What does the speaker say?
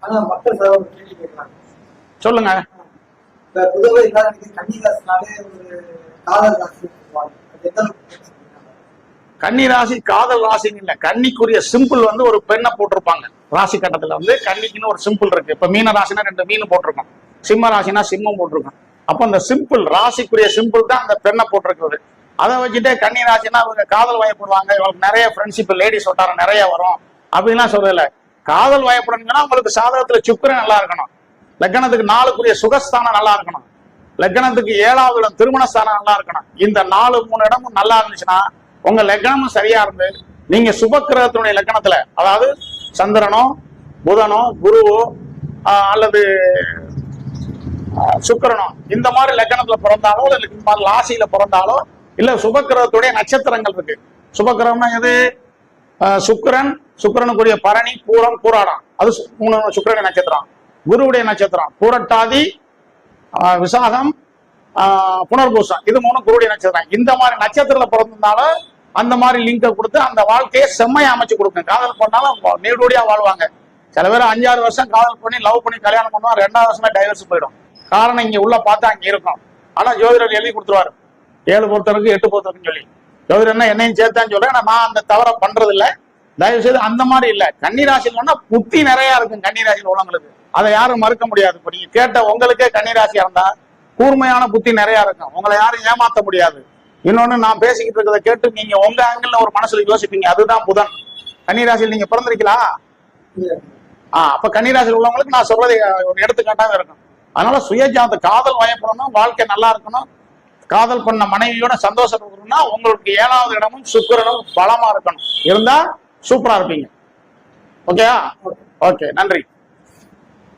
ஆனா மக்கள் சில ஒரு கேள்வி கேட்கறாங்க. சொல்லுங்க. இந்த புதுவை கன்னிராசினாலே ஒரு காதல் ராசி? கன்னி ராசி காதல் ராசின்னு இல்ல. கன்னிக்குரிய சிம்பிள் வந்து ஒரு பெண்ணை போட்டிருப்பாங்க. ராசி கட்டத்துல வந்து கன்னிக்குன்னு ஒரு சிம்பிள் இருக்கு. இப்ப மீன ராசினா ரெண்டு மீன் போட்டிருக்கோம். சிம்ம ராசினா சிம்மம் போட்டிருக்கோம். அப்ப அந்த சிம்பிள் ராசிக்குரிய சிம்பிள் தான் அந்த பெண்ணை போட்டிருக்கிறது. அதை வச்சுட்டு கன்னி ராசினா இவங்க காதல் வயப்படுவாங்க இவங்களுக்கு நிறைய ஃப்ரெண்ட்ஷிப் லேடிஸ் வட்டாரம் நிறைய வரும். அப்படின்லாம் சொல்லல. காதல் வயப்படணுங்கன்னா உங்களுக்கு சாதகத்துல சுக்கிரன் நல்லா இருக்கணும். லக்னத்துக்கு நாலுக்குரிய சுகஸ்தானம் நல்லா இருக்கணும். லக்னத்துக்கு ஏழாவது இடம் திருமணஸ்தானம் நல்லா இருக்கணும். இந்த நாலு மூணு இடமும் நல்லா இருந்துச்சுன்னா உங்க லக்னமும் சரியா இருந்து நீங்க சுபக்கிரகத்தினுடைய லக்னத்துல அதாவது சந்திரனோ புதனோ குருவோ அல்லது சுக்கரனோ இந்த மாதிரி லக்னத்துல பிறந்தாலோ இல்ல இந்த மாதிரி ராசியில பிறந்தாலோ இல்ல சுபக்கிரகத்துடைய நட்சத்திரங்கள் இருக்கு. சுபக்கிரகம்னா எது? சுக்கரன் சுக்கிரனுக்குரிய பரணி பூரம் பூராடம். அது மூணு சுக்கரனுடைய நட்சத்திரம். குருவுடைய நட்சத்திரம். பூரட்டாதி விசாகம் புனர்பூசம். இது மூணு குருடைய நட்சத்திரம். இந்த மாதிரி நட்சத்திரத்துல பிறந்ததுனால அந்த மாதிரி லிங்கை கொடுத்து அந்த வாழ்க்கையை செம்மையை அமைச்சு கொடுக்கும் காதல் பண்ணாலும் நீடோடியா வாழ்வாங்க. சில பேர் அஞ்சாறு வருஷம் காதல் பண்ணி லவ் பண்ணி கல்யாணம் பண்ணுவோம் ரெண்டாவது வருஷமே டைவர்ஸ் போயிடும். காரணம் இங்க உள்ள பார்த்தா அங்க இருக்கும். ஆனா ஜோதிடர் எழுதி கொடுத்துருவாரு. ஏழு பொறுத்தருக்கு எட்டு பொறுத்தருக்குன்னு சொல்லி. ஜோதிடர் என்ன என்னையும் சேர்த்தான்னு சொல்றேன் ஆனா நான் அந்த தவறை பண்றது இல்லை தயவு செய்து அந்த மாதிரி இல்ல. கன்னிராசியில் புத்தி நிறைய இருக்கும் கன்னிராசியில் உள்ளவங்களுக்கு. அதை யாரும் மறுக்க முடியாது. இப்ப நீங்க கேட்ட உங்களுக்கே கன்னிராசியா இருந்தா கூர்மையான புத்தி நிறைய இருக்கும். உங்களை யாரும் ஏமாத்த முடியாது. இன்னொன்னு நான் பேசிக்கிட்டு இருக்கிறத கேட்டு நீங்க உங்க ஆங்கிள் ஒரு மனசுல யோசிப்பீங்க. அதுதான் புதன். கன்னிராசியில் நீங்க பிறந்திருக்கீங்களா? ஆஹ் அப்ப கன்னிராசியில் உள்ளவங்களுக்கு நான் சொல்றது ஒரு எடுத்துக்காட்டாக இருக்கும். அதனால சுயஜாத காதல் வயப்படணும். வாழ்க்கை நல்லா இருக்கணும். காதல் பண்ண மனைவியோட சந்தோஷம் இருக்கணும்னா உங்களுக்கு ஏழாவது இடமும் சுக்கரனும் பலமா இருக்கணும். இருந்தா சூப்பரா இருப்பீங்க. ஓகேயா? ஓகே. நன்றி.